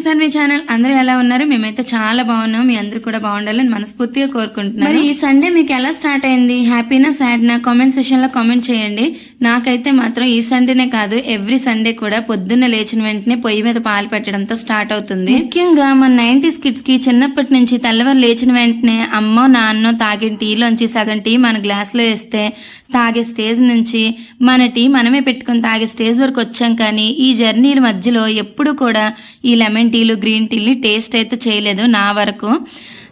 Welcome channel అందరూ ఎలా ఉన్నారు? మేమైతే చాలా బాగున్నాం. మీ అందరూ కూడా బాగుండాలని మనస్ఫూర్తిగా కోరుకుంటున్నాం మరి ఈ సండే మీకు ఎలా స్టార్ట్ అయింది? హ్యాపీనా సాడ్ నా కామెంట్ సెషన్లో కామెంట్ చేయండి. నాకైతే మాత్రం ఈ సండేనే కాదు ఎవ్రీ సండే కూడా పొద్దున్న లేచిన వెంటనే పొయ్యి మీద పాలు పెట్టడంతో స్టార్ట్ అవుతుంది. ముఖ్యంగా మన నైన్టీస్ కిడ్స్కి చిన్నప్పటి నుంచి తెల్లవారు లేచిన వెంటనే అమ్మ నాన్న తాగిన టీలోంచి సగం టీ మన గ్లాస్లో వేస్తే తాగే స్టేజ్ నుంచి మన టీ మనమే పెట్టుకుని తాగే స్టేజ్ వరకు వచ్చాం కానీ ఈ జర్నీల మధ్యలో ఎప్పుడు కూడా ఈ లెమన్ టీలు గ్రీన్ టీలు టేస్ట్ అయితే చేయలేదు నా వరకు.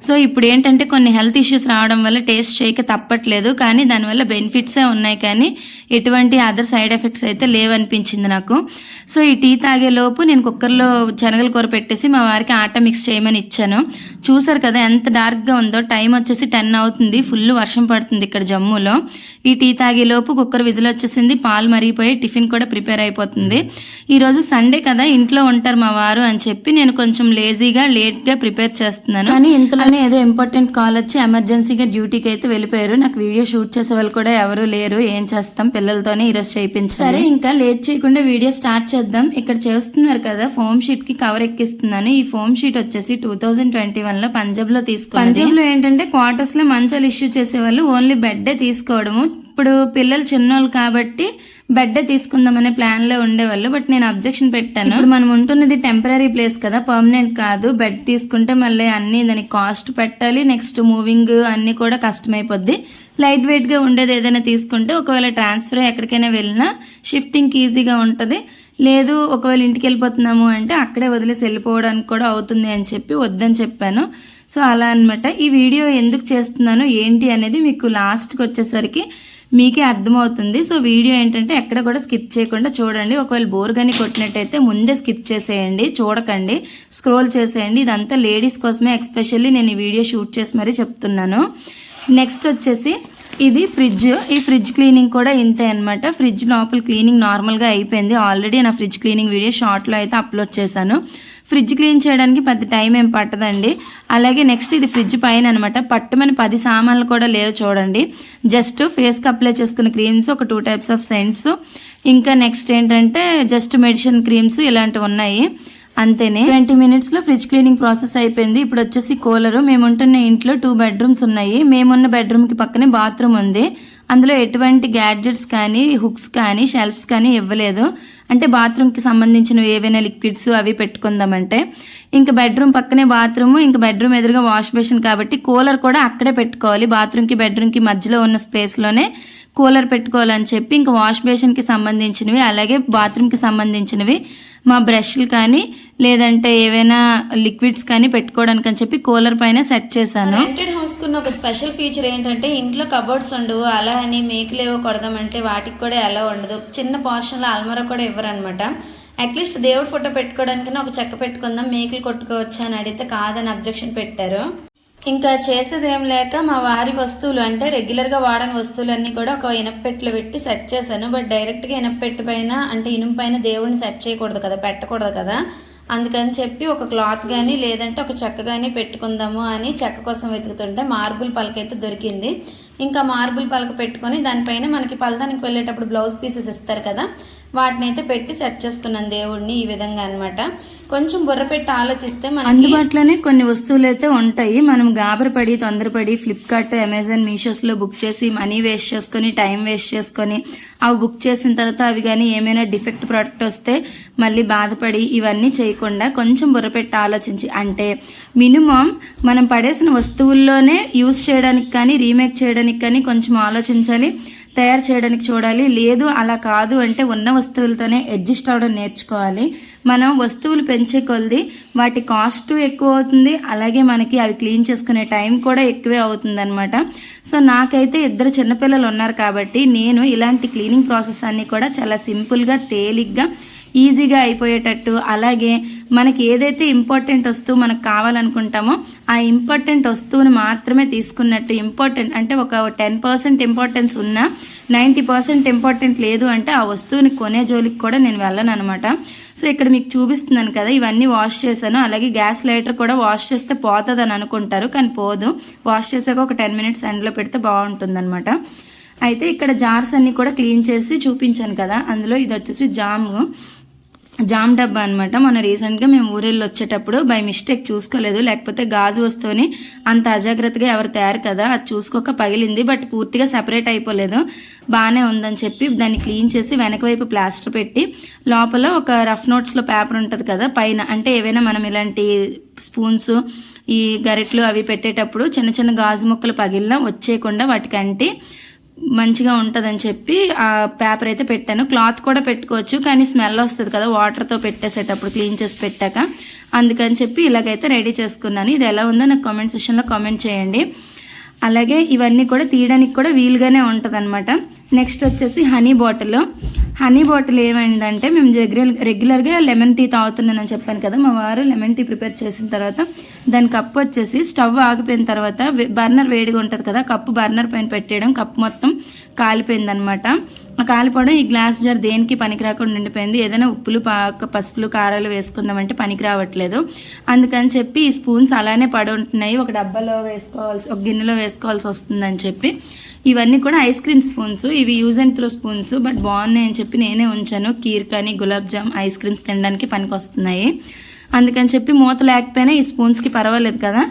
సో ఇప్పుడు ఏంటంటే కొన్ని హెల్త్ ఇష్యూస్ రావడం వల్ల టేస్ట్ చేయక తప్పట్లేదు కానీ దానివల్ల బెనిఫిట్సే ఉన్నాయి కానీ ఎటువంటి అదర్ సైడ్ ఎఫెక్ట్స్ అయితే లేవనిపించింది నాకు. సో ఈ టీ తాగే లోపు నేను కుక్కర్లో శనగల కూర పెట్టేసి మా వారికి ఆట మిక్స్ చేయమని ఇచ్చాను. చూసారు కదా ఎంత డార్క్గా ఉందో టైం వచ్చేసి టెన్ అవుతుంది ఫుల్ వర్షం పడుతుంది ఇక్కడ జమ్మూలో. ఈ టీ తాగే లోపు కుక్కర్ విజిల్ వచ్చేసింది పాలు మరిగిపోయి టిఫిన్ కూడా ప్రిపేర్ అయిపోతుంది. ఈరోజు సండే కదా ఇంట్లో ఉంటారు మా వారు అని చెప్పి నేను కొంచెం లేజీగా లేట్గా ప్రిపేర్ చేస్తున్నాను. కానీ ఇంతలోనే ఏదో ఇంపార్టెంట్ కాల్ వచ్చి ఎమర్జెన్సీగా డ్యూటీకి అయితే వెళ్ళిపోయారు. నాకు వీడియో షూట్ చేసే వాళ్ళు కూడా ఎవరు లేరు. ఏం చేస్తాం? పిల్లలతోనే ఈరోజు చేయించాలి. సరే ఇంకా లేట్ చేయకుండా వీడియో స్టార్ట్ చేద్దాం. ఇక్కడ చేస్తున్నారు కదా ఫోమ్ షీట్కి కవర్ ఎక్కిస్తున్నాను. ఈ ఫోమ్ షీట్ వచ్చేసి టూ థౌజండ్ ట్వంటీ వన్లో పంజాబ్లో తీసుకున్నాను పంజాబ్లో ఏంటంటే క్వార్టర్స్లో మంచాలు ఇష్యూ చేసే వాళ్ళు ఓన్లీ బెడ్డే తీసుకోవడము. ఇప్పుడు పిల్లలు చిన్నోళ్ళు కాబట్టి బెడ్డే తీసుకుందామనే ప్లాన్లో ఉండేవాళ్ళు బట్ నేను అబ్జెక్షన్ పెట్టాను. ఇప్పుడు మనం ఉంటున్నది టెంపరీ ప్లేస్ కదా పర్మనెంట్ కాదు. బెడ్ తీసుకుంటే మళ్ళీ అన్ని దానికి కాస్ట్ పెట్టాలి నెక్స్ట్ మూవింగ్ అన్ని కూడా కష్టమైపోద్ది. లైట్ వెయిట్గా ఉండేది ఏదైనా తీసుకుంటే ఒకవేళ ట్రాన్స్ఫర్ ఎక్కడికైనా వెళ్ళినా షిఫ్టింగ్ ఈజీగా ఉంటుంది. లేదు ఒకవేళ ఇంటికి వెళ్ళిపోతున్నాము అంటే అక్కడే వదిలేసి వెళ్ళిపోవడానికి కూడా అవుతుంది అని చెప్పి వద్దని చెప్పాను. సో అలా అన్నమాట. ఈ వీడియో ఎందుకు చేస్తున్నాను ఏంటి అనేది మీకు లాస్ట్కి వచ్చేసరికి మీకే అర్థమవుతుంది. సో వీడియో ఏంటంటే ఎక్కడ కూడా స్కిప్ చేయకుండా చూడండి. ఒకవేళ బోర్ కానీ కొట్టినట్టయితే ముందే స్కిప్ చేసేయండి. చూడకండి. స్క్రోల్ చేసేయండి. ఇదంతా లేడీస్ కోసమే ఎక్స్పెషల్లీ నేను ఈ వీడియో షూట్ చేసి మరీ చెప్తున్నాను. నెక్స్ట్ వచ్చేసి ఇది ఫ్రిడ్జ్. ఈ ఫ్రిడ్జ్ క్లీనింగ్ కూడా ఇంతే అనమాట ఫ్రిడ్జ్ లోపల క్లీనింగ్ నార్మల్గా అయిపోయింది. ఆల్రెడీ నా ఫ్రిడ్జ్ క్లీనింగ్ వీడియో షార్ట్లో అయితే అప్లోడ్ చేశాను. ఫ్రిడ్జ్ క్లీన్ చేయడానికి పెద్ద టైం ఏం పట్టదండి. అలాగే నెక్స్ట్ ఇది ఫ్రిడ్జ్ పైన అనమాట పట్టుమని పది సామాన్లు కూడా లేవు చూడండి. జస్ట్ ఫేస్కి అప్లై చేసుకున్న క్రీమ్స్ ఒక టూ టైప్స్ ఆఫ్ సెంట్స్ ఇంకా నెక్స్ట్ ఏంటంటే జస్ట్ మెడిసిన్ క్రీమ్స్ ఇలాంటివి ఉన్నాయి. అంతేనే? ట్వంటీ మినిట్స్లో ఫ్రిడ్జ్ క్లీనింగ్ ప్రాసెస్ అయిపోయింది. ఇప్పుడు వచ్చేసి కూలర్. మేము ఉంటున్న ఇంట్లో టూ బెడ్రూమ్స్ ఉన్నాయి. మేమున్న బెడ్రూమ్కి పక్కనే బాత్రూమ్ ఉంది. అందులో ఎటువంటి గ్యాడ్జెట్స్ కానీ హుక్స్ కానీ షెల్ఫ్స్ కానీ ఇవ్వలేదు. అంటే బాత్రూమ్కి సంబంధించిన ఏవైనా లిక్విడ్స్ అవి పెట్టుకుందామంటే. ఇంకా బెడ్రూమ్ పక్కనే బాత్రూమ్ ఇంకా బెడ్రూమ్ ఎదురుగా వాష్ బేసిన్ కాబట్టి కూలర్ కూడా అక్కడే పెట్టుకోవాలి. బాత్రూమ్కి బెడ్రూమ్కి మధ్యలో ఉన్న స్పేస్లోనే కూలర్ పెట్టుకోవాలని చెప్పి ఇంకా వాష్ బేసిన్కి సంబంధించినవి అలాగే బాత్రూమ్కి సంబంధించినవి మా బ్రష్లు కానీ లేదంటే ఏవైనా లిక్విడ్స్ కానీ పెట్టుకోవడానికి అని చెప్పి కూలర్ పైన సెట్ చేశాను. రెంటెడ్ హౌస్ కున్న ఒక స్పెషల్ ఫీచర్ ఏంటంటే ఇంట్లో కబోర్డ్స్ ఉండవు అలా అని మేకులేవో కొడదామంటే వాటికి కూడా ఎలా ఉండదు. చిన్న పోర్షన్లో అల్మరా కూడా ఇవ్వరు అనమాట అట్లీస్ట్ దేవుడు ఫోటో పెట్టుకోవడానికైనా ఒక చెక్క పెట్టుకుందాం మేకలు కొట్టుకోవచ్చా అని అడిగితే కాదని అబ్జెక్షన్ పెట్టారు. ఇంకా చేసేదేం లేక మా వారి వస్తువులు అంటే రెగ్యులర్గా వాడని వస్తువులన్నీ కూడా ఒక ఇనపెట్టెలు పెట్టి సెట్ చేశాను. బట్ డైరెక్ట్గా ఇనప్పెట్టు పైన అంటే ఇనుము పైన దేవుడిని సెట్ చేయకూడదు కదా పెట్టకూడదు కదా. అందుకని చెప్పి ఒక క్లాత్ కానీ లేదంటే ఒక చెక్క కానీ పెట్టుకుందాము అని చెక్క కోసం వెతుకుతుంటే మార్బుల్ పలకైతే దొరికింది. ఇంకా మార్బుల్ పలక పెట్టుకొని దానిపైన మనకి పలదానికి వెళ్ళేటప్పుడు బ్లౌజ్ పీసెస్ ఇస్తారు కదా వాటిని అయితే పెట్టి సెట్ చేస్తున్నాను దేవుడిని ఈ విధంగా అన్నమాట. కొంచెం బుర్ర పెట్టి ఆలోచిస్తే మన అందుబాటులోనే కొన్ని వస్తువులు అయితే ఉంటాయి. మనం గాబరపడి తొందరపడి ఫ్లిప్కార్ట్ అమెజాన్ మీషోస్లో బుక్ చేసి మనీ వేస్ట్ చేసుకొని టైం వేస్ట్ చేసుకొని అవి బుక్ చేసిన తర్వాత అవి కానీ ఏమైనా డిఫెక్ట్ ప్రోడక్ట్ వస్తే మళ్ళీ బాధపడి ఇవన్నీ చేయకుండా కొంచెం బుర్ర పెట్టి ఆలోచించి అంటే మినిమం మనం పడేసిన వస్తువుల్లోనే యూస్ చేయడానికి కానీ రీమేక్ చేయడానికి కానీ కొంచెం ఆలోచించాలి తయారు చేయడానికి చూడాలి. లేదు అలా కాదు అంటే ఉన్న వస్తువులతోనే అడ్జస్ట్ అవ్వడం నేర్చుకోవాలి. మనం వస్తువులు పెంచే కొలది వాటి కాస్ట్ ఎక్కువ అవుతుంది. అలాగే మనకి అవి క్లీన్ చేసుకునే టైం కూడా ఎక్కువే అవుతుంది అనమాట సో నాకైతే ఇద్దరు చిన్నపిల్లలు ఉన్నారు కాబట్టి నేను ఇలాంటి క్లీనింగ్ ప్రాసెస్ అన్నీ కూడా చాలా సింపుల్గా తేలిగ్గా ఈజీగా అయిపోయేటట్టు. అలాగే మనకి ఏదైతే ఇంపార్టెంట్ వస్తువు మనకు కావాలనుకుంటామో ఆ ఇంపార్టెంట్ వస్తువుని మాత్రమే తీసుకున్నట్టు ఇంపార్టెంట్ అంటే ఒక టెన్ పర్సెంట్ ఇంపార్టెన్స్ ఉన్నా నైంటీ పర్సెంట్ ఇంపార్టెంట్ లేదు అంటే ఆ వస్తువుని కొనే జోలికి కూడా నేను వెళ్ళను అనమాట సో ఇక్కడ మీకు చూపిస్తున్నాను కదా ఇవన్నీ వాష్ చేశాను. అలాగే గ్యాస్ లైటర్ కూడా వాష్ చేస్తే పోతుంది అని అనుకుంటారు కానీ పోదు. వాష్ చేసాక ఒక టెన్ మినిట్స్ ఎండ్లో పెడితే బాగుంటుంది అయితే ఇక్కడ జార్స్ అన్నీ కూడా క్లీన్ చేసి చూపించాను కదా అందులో ఇది వచ్చేసి జాము. జామ్ డబ్బా అనమాట మొన్న రీసెంట్గా మేము ఊరెళ్ళి వచ్చేటప్పుడు బై మిస్టేక్ చూసుకోలేదు. లేకపోతే గాజు వస్తువుని అంత అజాగ్రత్తగా ఎవరు తయారు కదా అది చూసుకోక పగిలింది. బట్ పూర్తిగా సెపరేట్ అయిపోలేదు. బాగానే ఉందని చెప్పి దాన్ని క్లీన్ చేసి వెనక వైపు ప్లాస్టర్ పెట్టి లోపల ఒక రఫ్ నోట్స్లో పేపర్ ఉంటుంది కదా పైన అంటే ఏవైనా మనం ఇలాంటి స్పూన్స్ ఈ గరిట్లు అవి పెట్టేటప్పుడు చిన్న చిన్న గాజు ముక్కలు పగిలినా వచ్చేయకుండా వాటికంటే మంచిగా ఉంటుందని చెప్పి ఆ పేపర్ అయితే పెట్టాను. క్లాత్ కూడా పెట్టుకోవచ్చు కానీ స్మెల్ వస్తుంది కదా వాటర్తో పెట్టేసేటప్పుడు క్లీన్ చేసి పెట్టాక. అందుకని చెప్పి ఇలాగైతే రెడీ చేసుకున్నాను. ఇది ఎలా ఉందో నాకు కామెంట్ సెక్షన్లో కామెంట్ చేయండి. అలాగే ఇవన్నీ కూడా తీయడానికి కూడా వీలుగానే ఉంటుంది నెక్స్ట్ వచ్చేసి హనీ బాటిల్. హనీ బాటిల్ ఏమైందంటే మేము రెగ్యులర్ రెగ్యులర్గా లెమన్ టీ తాగుతున్నానని చెప్పాను కదా మా వారు లెమన్ టీ ప్రిపేర్ చేసిన తర్వాత దాని కప్పు వచ్చేసి స్టవ్ ఆగిపోయిన తర్వాత బర్నర్ వేడిగా ఉంటుంది కదా కప్పు బర్నర్ పైన పెట్టేయడం కప్పు మొత్తం కాలిపోయింది అనమాట ఆ కాలిపోవడం ఈ గ్లాస్ జార్ దేనికి పనికి రాకుండా ఉండిపోయింది. ఏదైనా ఉప్పులు పాక పసుపులు కారాలు వేసుకుందామంటే పనికి రావట్లేదు. అందుకని చెప్పి ఈ స్పూన్స్ అలానే పడి ఉంటున్నాయి ఒక డబ్బాలో వేసుకోవాల్సి ఒక గిన్నెలో వేసుకోవాల్సి వస్తుందని చెప్పి ఇవన్నీ కూడా ఐస్ క్రీమ్ స్పూన్స్ ఇవి use and throw spoons but బాగున్నాయి అని చెప్పి నేనే ఉంచాను. కీర్ కానీ గులాబ్ జామ్ ఐస్ క్రీమ్స్ తినడానికి పనికి వస్తున్నాయి అందుకని చెప్పి మూత లేకపోయినా ఈ స్పూన్స్కి పర్వాలేదు కదా.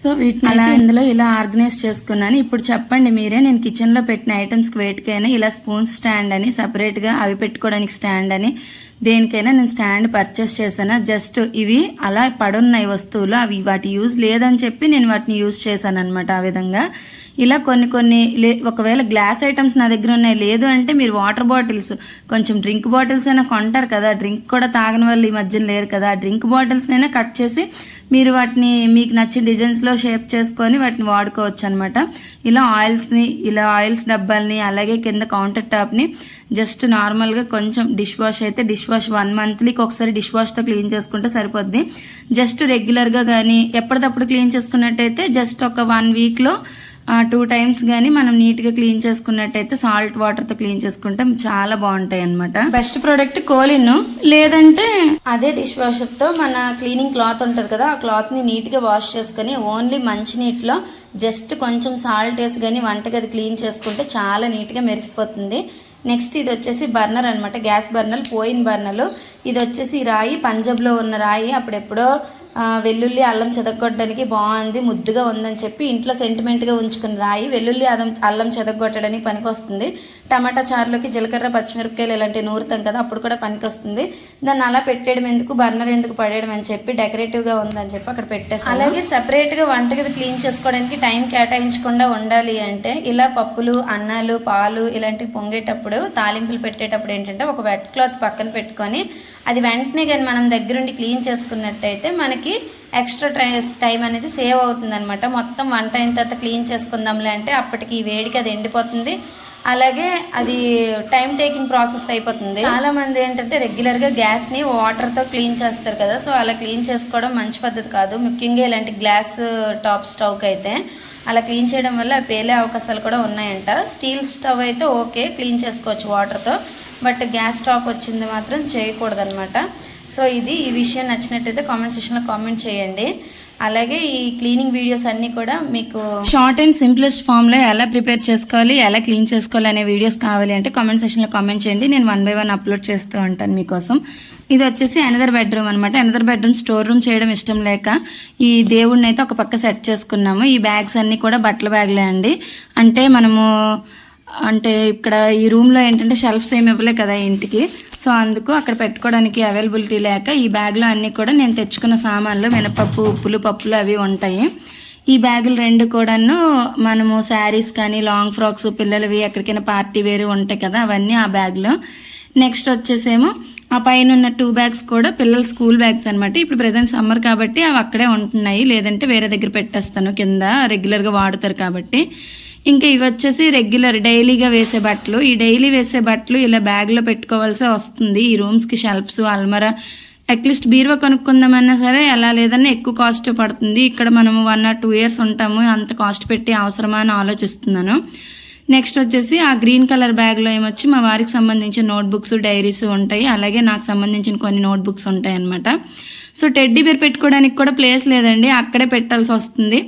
సో వీటిని అలా ఇందులో ఇలా ఆర్గనైజ్ చేసుకున్నాను. ఇప్పుడు చెప్పండి మీరే నేను కిచెన్లో పెట్టిన ఐటమ్స్కి వేటికైనా ఇలా స్పూన్స్ స్టాండ్ అని సపరేట్గా అవి పెట్టుకోవడానికి స్టాండ్ అని దేనికైనా నేను స్టాండ్ పర్చేస్ చేశాను? జస్ట్ ఇవి అలా పడున్నాయి వస్తువులు అవి వాటి యూజ్ లేదని చెప్పి నేను వాటిని యూజ్ చేశాను అనమాట ఆ విధంగా. ఇలా కొన్ని కొన్ని లే ఒకవేళ గ్లాస్ ఐటమ్స్ నా దగ్గర ఉన్నాయి లేదు అంటే మీరు వాటర్ బాటిల్స్ కొంచెం డ్రింక్ బాటిల్స్ అయినా కొంటారు కదా డ్రింక్ కూడా తాగని వాళ్ళు ఈ మధ్యన లేరు కదా ఆ డ్రింక్ బాటిల్స్ అయినా కట్ చేసి మీరు వాటిని మీకు నచ్చిన డిజైన్స్లో షేప్ చేసుకొని వాటిని వాడుకోవచ్చు అనమాట ఇలా ఆయిల్స్ని ఇలా ఆయిల్స్ డబ్బాల్ని అలాగే కింద కౌంటర్ టాప్ని జస్ట్ నార్మల్గా కొంచెం డిష్ వాష్ అయితే డిష్ వాష్ వన్ మంత్లీకి ఒకసారి డిష్ వాష్తో క్లీన్ చేసుకుంటే సరిపోద్ది. జస్ట్ రెగ్యులర్గా కానీ ఎప్పటికప్పుడు క్లీన్ చేసుకున్నట్టయితే జస్ట్ ఒక వన్ వీక్లో టూ టైమ్స్ కానీ మనం నీట్గా క్లీన్ చేసుకున్నట్టయితే సాల్ట్ వాటర్తో క్లీన్ చేసుకుంటే చాలా బాగుంటాయి అనమాట బెస్ట్ ప్రోడక్ట్ కోలిన్. లేదంటే అదే డిష్ వాషర్తో మన క్లీనింగ్ క్లాత్ ఉంటుంది కదా ఆ క్లాత్ని నీట్గా వాష్ చేసుకుని ఓన్లీ మంచి నీటిలో జస్ట్ కొంచెం సాల్ట్ వేసి కానీ వంటగది క్లీన్ చేసుకుంటే చాలా నీట్గా మెరిసిపోతుంది. నెక్స్ట్ ఇది వచ్చేసి బర్నర్ అనమాట గ్యాస్ బర్నర్ పోయిన బర్నర్లు ఇది వచ్చేసి రాయి పంజాబ్లో ఉన్న రాయి అప్పుడెప్పుడో వెల్లుల్లి అల్లం చెదగొట్టడానికి బాగుంది ముద్దుగా ఉందని చెప్పి ఇంట్లో సెంటిమెంట్గా ఉంచుకుని రాయి. వెల్లుల్లి అల్లం అల్లం చెదగొట్టడానికి పనికొస్తుంది. టమాటా చారులోకి జీలకర్ర పచ్చిమిరపకాయలు ఇలాంటి నూరుతాం కదా అప్పుడు కూడా పనికొస్తుంది. దాన్ని అలా పెట్టేయడం ఎందుకు బర్నర్ ఎందుకు పడేయడం అని చెప్పి డెకరేటివ్గా ఉందని చెప్పి అక్కడ పెట్టేసి అలాగే సెపరేట్గా వంటగది క్లీన్ చేసుకోవడానికి టైం కేటాయించకుండా ఉండాలి అంటే ఇలా పప్పులు అన్నాలు పాలు ఇలాంటివి పొంగేటప్పుడు తాలింపులు పెట్టేటప్పుడు ఏంటంటే ఒక వెట్ క్లాత్ పక్కన పెట్టుకొని అది వెంటనే కానీ మనం దగ్గరుండి క్లీన్ చేసుకున్నట్టయితే మనకి ఎక్స్ట్రా టై టైం అనేది సేవ్ అవుతుందనమాట మొత్తం వంట అయిన తర్వాత క్లీన్ చేసుకుందాంలే అంటే అప్పటికి వేడికి అది ఎండిపోతుంది. అలాగే అది టైం టేకింగ్ ప్రాసెస్ అయిపోతుంది. చాలా మంది ఏంటంటే రెగ్యులర్గా గ్యాస్ని వాటర్తో క్లీన్ చేస్తారు కదా సో అలా క్లీన్ చేసుకోవడం మంచి పద్ధతి కాదు. ముఖ్యంగా ఇలాంటి గ్లాస్ టాప్ స్టవ్కి అయితే అలా క్లీన్ చేయడం వల్ల పేలే అవకాశాలు కూడా ఉన్నాయంట. స్టీల్ స్టవ్ అయితే ఓకే క్లీన్ చేసుకోవచ్చు వాటర్తో బట్ గ్యాస్ టాప్ వచ్చింది మాత్రం చేయకూడదన్నమాట. సో ఇది ఈ విషయం నచ్చినట్టయితే కామెంట్ సెక్షన్లో కామెంట్ చేయండి. అలాగే ఈ క్లీనింగ్ వీడియోస్ అన్నీ కూడా మీకు షార్ట్ అండ్ సింప్లెస్ట్ ఫామ్లో ఎలా ప్రిపేర్ చేసుకోవాలి ఎలా క్లీన్ చేసుకోవాలి అనే వీడియోస్ కావాలి అంటే కామెంట్ సెక్షన్లో కామెంట్ చేయండి. నేను వన్ బై వన్ అప్లోడ్ చేస్తూ ఉంటాను మీకోసం. ఇది వచ్చేసి అనదర్ బెడ్రూమ్ అనమాట అనదర్ బెడ్రూమ్ స్టోర్ రూమ్ చేయడం ఇష్టం లేక ఈ దేవుడిని అయితే ఒక పక్క సెట్ చేసుకున్నాము. ఈ బ్యాగ్స్ అన్నీ కూడా బట్టల బ్యాగ్లే అండి. అంటే మనము అంటే ఇక్కడ ఈ రూమ్లో ఏంటంటే షెల్ఫ్స్ ఏమి ఇవ్వలే కదా ఇంటికి. సో అందుకు అక్కడ పెట్టుకోవడానికి అవైలబిలిటీ లేక ఈ బ్యాగ్లో అన్నీ కూడా నేను తెచ్చుకున్న సామాన్లు మినపప్పు ఉప్పులు పప్పులు అవి ఉంటాయి. ఈ బ్యాగులు రెండు కూడాను మనము శారీస్ కానీ లాంగ్ ఫ్రాక్స్ పిల్లలవి ఎక్కడికైనా పార్టీ వేరు ఉంటాయి కదా అవన్నీ ఆ బ్యాగ్లో. నెక్స్ట్ వచ్చేసేమో ఆ పైన ఉన్న టూ బ్యాగ్స్ కూడా పిల్లల స్కూల్ బ్యాగ్స్ అనమాట ఇప్పుడు ప్రజెంట్ సమ్మర్ కాబట్టి అవి అక్కడే ఉంటున్నాయి. లేదంటే వేరే దగ్గర పెట్టేస్తాను కింద రెగ్యులర్గా వాడతారు కాబట్టి. ఇంకా ఇవి వచ్చేసి రెగ్యులర్ డైలీగా వేసే బట్టలు. ఈ డైలీ వేసే బట్టలు ఇలా బ్యాగ్లో పెట్టుకోవాల్సి వస్తుంది. ఈ రూమ్స్కి షెల్ఫ్స్ అల్మరా అట్లీస్ట్ బీరువా కొనుక్కుందామన్నా సరే ఎలా లేదన్నా ఎక్కువ కాస్ట్ పడుతుంది. ఇక్కడ మనము వన్ ఆర్ టూ ఇయర్స్ ఉంటాము. అంత కాస్ట్ పెట్టి అవసరమా అని ఆలోచిస్తున్నాను. నెక్స్ట్ వచ్చేసి ఆ గ్రీన్ కలర్ బ్యాగ్లో ఏమొచ్చి మా వారికి సంబంధించిన నోట్బుక్స్ డైరీస్ ఉంటాయి. అలాగే నాకు సంబంధించిన కొన్ని నోట్బుక్స్ ఉంటాయి అనమాట సో టెడ్డీ బేర్ పెట్టుకోవడానికి కూడా ప్లేస్ లేదండి అక్కడే పెట్టాల్సి వస్తుంది.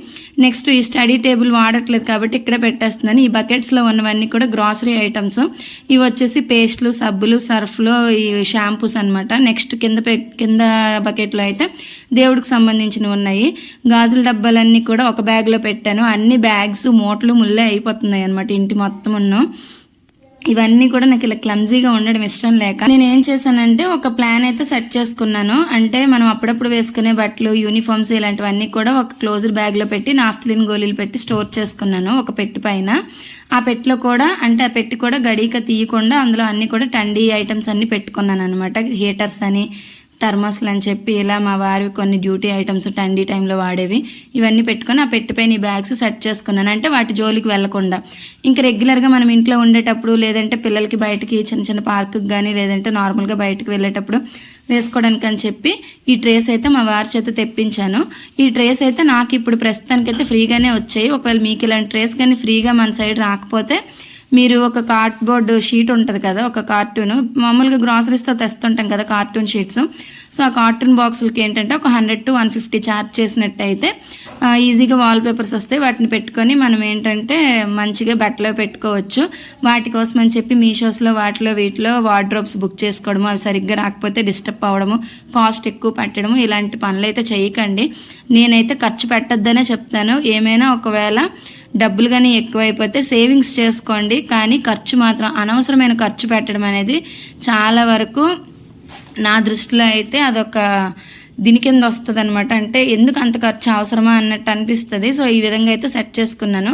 నెక్స్ట్ ఈ స్టడీ టేబుల్ వాడట్లేదు కాబట్టి ఇక్కడే పెట్టేస్తున్నాను ఈ బకెట్స్లో ఉన్నవన్నీ కూడా గ్రాసరీ ఐటమ్స్. ఇవి వచ్చేసి పేస్ట్లు సబ్బులు సర్ఫ్లు ఈ షాంపూస్ అనమాట నెక్స్ట్ కింద పె కింద బకెట్లో అయితే దేవుడికి సంబంధించినవి ఉన్నాయి. గాజుల డబ్బాలన్నీ కూడా ఒక బ్యాగ్లో పెట్టాను. అన్ని బ్యాగ్స్ మూటలు ముళ్ళే అయిపోతున్నాయి అనమాట ఇంటి మొత్తం ఉన్నాం. ఇవన్నీ కూడా నాకు ఇలా క్లమ్జీగా ఉండడం ఇష్టం లేక నేను ఏం చేశానంటే ఒక ప్లాన్ అయితే సెట్ చేసుకున్నాను. అంటే మనం అప్పుడప్పుడు వేసుకునే బట్టలు యూనిఫామ్స్ ఇలాంటివన్నీ కూడా ఒక క్లోజర్ బ్యాగ్లో పెట్టి నాఫ్తలిన్ గోళీలు పెట్టి స్టోర్ చేసుకున్నాను ఒక పెట్టి పైన. ఆ పెట్టిలో కూడా అంటే ఆ పెట్టి కూడా గడిక తీయకుండా అందులో అన్నీ కూడా టండీ ఐటమ్స్ అన్నీ పెట్టుకున్నాను అనమాట హీటర్స్ అని థర్మస్లు అని చెప్పి ఇలా మా వారి కొన్ని డ్యూటీ ఐటమ్స్ టండీ టైంలో వాడేవి. ఇవన్నీ పెట్టుకొని ఆ పెట్టిపోయిన ఈ బ్యాగ్స్ సెట్ చేసుకున్నాను. అంటే వాటి జోలికి వెళ్ళకుండా ఇంకా రెగ్యులర్గా మనం ఇంట్లో ఉండేటప్పుడు లేదంటే పిల్లలకి బయటకి చిన్న చిన్న పార్క్కి కానీ లేదంటే నార్మల్గా బయటకు వెళ్ళేటప్పుడు వేసుకోవడానికి అని చెప్పి ఈ ట్రేస్ అయితే మా వారి చేత తెప్పించాను. ఈ ట్రేస్ అయితే నాకు ఇప్పుడు ప్రస్తుతానికైతే ఫ్రీగానే వచ్చాయి. ఒకవేళ మీకు ఇలాంటి ట్రేస్ కానీ ఫ్రీగా మన సైడ్ రాకపోతే మీరు ఒక కార్డ్బోర్డ్ షీట్ ఉంటుంది కదా ఒక కార్టూన్ మామూలుగా గ్రాసరీస్తో తెస్తుంటాం కదా కార్టూన్ షీట్స్ సో ఆ కార్టూన్ బాక్సులకి ఏంటంటే ఒక hundred to one fifty charge చేసినట్టయితే ఈజీగా వాల్ పేపర్స్ వస్తాయి వాటిని పెట్టుకొని మనం ఏంటంటే మంచిగా బట్టలో పెట్టుకోవచ్చు. వాటి కోసం అని చెప్పి మీషోస్లో వాటిలో వీటిలో వార్డ్రోబ్స్ బుక్ చేసుకోవడము అవి సరిగ్గా రాకపోతే డిస్టర్బ్ అవ్వడము కాస్ట్ ఎక్కువ పెట్టడము ఇలాంటి పనులు అయితే చేయకండి. నేనైతే ఖర్చు పెట్టద్దనే చెప్తాను. ఏమైనా ఒకవేళ డబ్బులు కానీ ఎక్కువైపోతే సేవింగ్స్ చేసుకోండి. కానీ ఖర్చు మాత్రం అనవసరమైన ఖర్చు పెట్టడం అనేది చాలా వరకు నా దృష్టిలో అయితే అదొక దీని కింద వస్తుంది అనమాట అంటే ఎందుకు అంత ఖర్చు అవసరమా అన్నట్టు అనిపిస్తుంది. సో ఈ విధంగా అయితే సెట్ చేసుకున్నాను.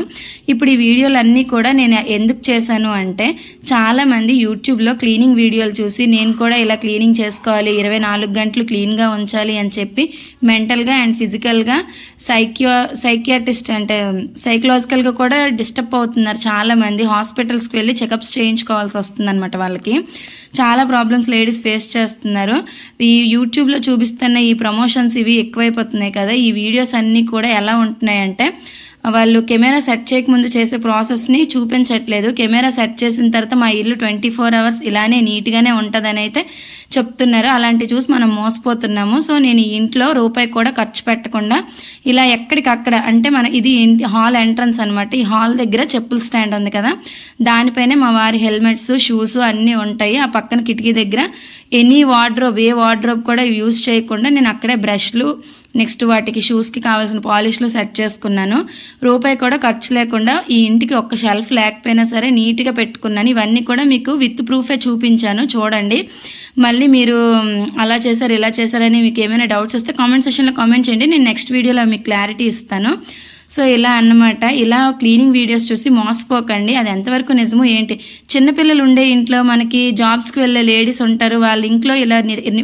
ఇప్పుడు ఈ వీడియోలు అన్నీ కూడా నేను ఎందుకు చేశాను అంటే చాలామంది యూట్యూబ్లో క్లీనింగ్ వీడియోలు చూసి నేను కూడా ఇలా క్లీనింగ్ చేసుకోవాలి ఇరవై నాలుగు గంటలు క్లీన్గా ఉంచాలి అని చెప్పి మెంటల్గా అండ్ ఫిజికల్గా సైక్యో సైకియాటిస్ట్ అంటే సైకలాజికల్గా కూడా డిస్టర్బ్ అవుతున్నారు చాలామంది. హాస్పిటల్స్కి వెళ్ళి చెకప్స్ చేయించుకోవాల్సి వస్తుంది అనమాట వాళ్ళకి. చాలా ప్రాబ్లమ్స్ లేడీస్ ఫేస్ చేస్తున్నారు. ఈ యూట్యూబ్లో చూపిస్తున్న ఈ ప్రమోషన్స్ ఇవి ఎక్కువైపోతున్నాయి కదా ఈ వీడియోస్ అన్నీ కూడా ఎలా ఉంటున్నాయంటే వాళ్ళు కెమెరా సెట్ చేయకముందు చేసే ప్రాసెస్ని చూపించట్లేదు. కెమెరా సెట్ చేసిన తర్వాత మా ఇల్లు ట్వంటీ ఫోర్ అవర్స్ ఇలానే నీట్గానే ఉంటుందని అయితే చెప్తున్నారు. అలాంటి చూసి మనం మోసపోతున్నాము. సో నేను ఇంట్లో రూపాయి కూడా ఖర్చు పెట్టకుండా ఇలా ఎక్కడికక్కడ అంటే మన ఇది హాల్ ఎంట్రన్స్ అనమాట ఈ హాల్ దగ్గర చెప్పుల స్టాండ్ ఉంది కదా. దానిపైనే మా వారి హెల్మెట్స్ షూస్ అన్నీ ఉంటాయి. ఆ పక్కన కిటికీ దగ్గర ఎనీ వార్డ్రోబ్ ఏ వార్డ్రోబ్ కూడా యూజ్ చేయకుండా నేను అక్కడే బ్రష్లు నెక్స్ట్ వాటికి షూస్కి కావాల్సిన పాలిష్లు సెట్ చేసుకున్నాను. రూపాయి కూడా ఖర్చు లేకుండా ఈ ఇంటికి ఒక్క షెల్ఫ్ లేకపోయినా సరే నీట్గా పెట్టుకున్నాను. ఇవన్నీ కూడా మీకు విత్ ప్రూఫే చూపించాను. చూడండి. మళ్ళీ మీరు అలా చేశారు ఇలా చేశారని మీకు ఏమైనా డౌట్స్ వస్తే కామెంట్ సెషన్లో కామెంట్ చేయండి. నేను నెక్స్ట్ వీడియోలో మీకు క్లారిటీ ఇస్తాను. సో ఇలా అన్నమాట. ఇలా క్లీనింగ్ వీడియోస్ చూసి మోసపోకండి. అది ఎంతవరకు నిజము ఏంటి? చిన్నపిల్లలు ఉండే ఇంట్లో మనకి జాబ్స్కి వెళ్ళే లేడీస్ ఉంటారు. వాళ్ళ ఇంట్లో ఇలా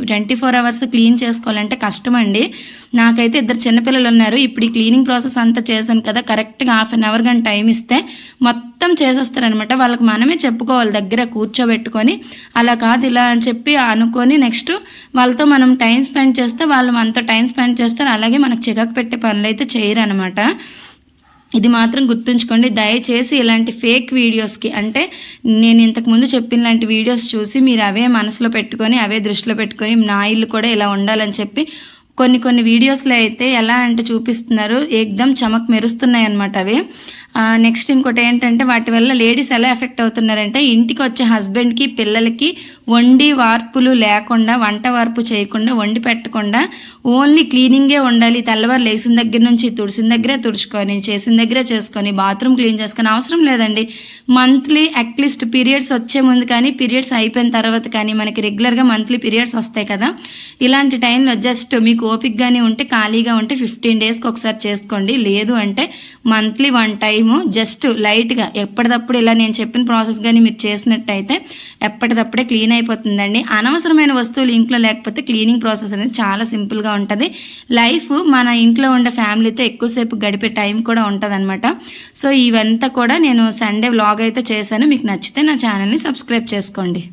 ట్వంటీ ఫోర్ అవర్స్ క్లీన్ చేసుకోవాలంటే కష్టం అండి నాకైతే ఇద్దరు చిన్నపిల్లలు ఉన్నారు. ఇప్పుడు ఈ క్లీనింగ్ ప్రాసెస్ అంతా చేశాను కదా. కరెక్ట్గా హాఫ్ అన్ అవర్ కానీ టైం ఇస్తే మొత్తం మొత్తం చేసేస్తారనమాట వాళ్ళకి మనమే చెప్పుకోవాలి దగ్గర కూర్చోబెట్టుకొని అలా కాదు ఇలా అని చెప్పి అనుకొని నెక్స్ట్ వాళ్ళతో మనం టైం స్పెండ్ చేస్తే వాళ్ళు మనతో టైం స్పెండ్ చేస్తారు. అలాగే మనకు చికాకు పెట్టే పనులు అయితే చేయరు అనమాట ఇది మాత్రం గుర్తుంచుకోండి. దయచేసి ఇలాంటి ఫేక్ వీడియోస్కి అంటే నేను ఇంతకుముందు చెప్పిన లాంటి వీడియోస్ చూసి మీరు అవే మనసులో పెట్టుకొని అవే దృష్టిలో పెట్టుకొని నా ఇల్లు కూడా ఇలా ఉండాలని చెప్పి కొన్ని కొన్ని వీడియోస్లో అయితే ఎలా అంటే చూపిస్తున్నారు ఏకదమ్ చమక్ మెరుస్తున్నాయి అనమాట అవి. నెక్స్ట్ ఇంకోటి ఏంటంటే వాటి వల్ల లేడీస్ ఎలా ఎఫెక్ట్ అవుతున్నారంటే ఇంటికి వచ్చే హస్బెండ్కి పిల్లలకి వండి వార్పులు లేకుండా వంట వార్పు చేయకుండా వండి పెట్టకుండా ఓన్లీ క్లీనింగే ఉండాలి. తెల్లవారు లేచిన దగ్గర నుంచి తుడిసిన దగ్గరే తుడుచుకొని చేసిన దగ్గరే చేసుకొని బాత్రూమ్ క్లీన్ చేసుకొని అవసరం లేదండి. మంత్లీ అట్లీస్ట్ పీరియడ్స్ వచ్చే ముందు కానీ పీరియడ్స్ అయిపోయిన తర్వాత కానీ మనకి రెగ్యులర్గా మంత్లీ పీరియడ్స్ వస్తాయి కదా. ఇలాంటి టైంలో జస్ట్ మీకు ఓపిక్గానే ఉంటే ఖాళీగా ఉంటే ఫిఫ్టీన్ డేస్కి ఒకసారి చేసుకోండి. లేదు అంటే మంత్లీ వన్ టైము జస్ట్ లైట్గా ఎప్పటికప్పుడు ఇలా నేను చెప్పిన ప్రాసెస్ కానీ మీరు చేసినట్టయితే ఎప్పటికప్పుడే క్లీన్ అయిపోతుందండి అనవసరమైన వస్తువులు ఇంట్లో లేకపోతే క్లీనింగ్ ప్రాసెస్ అనేది చాలా సింపుల్గా ఉంటుంది. లైఫ్ మన ఇంట్లో ఉండే ఫ్యామిలీతో ఎక్కువసేపు గడిపే టైం కూడా ఉంటుంది అనమాట సో ఇవంతా కూడా నేను సండే వ్లాగ్ అయితే చేశాను. మీకు నచ్చితే నా ఛానల్ని సబ్స్క్రైబ్ చేసుకోండి.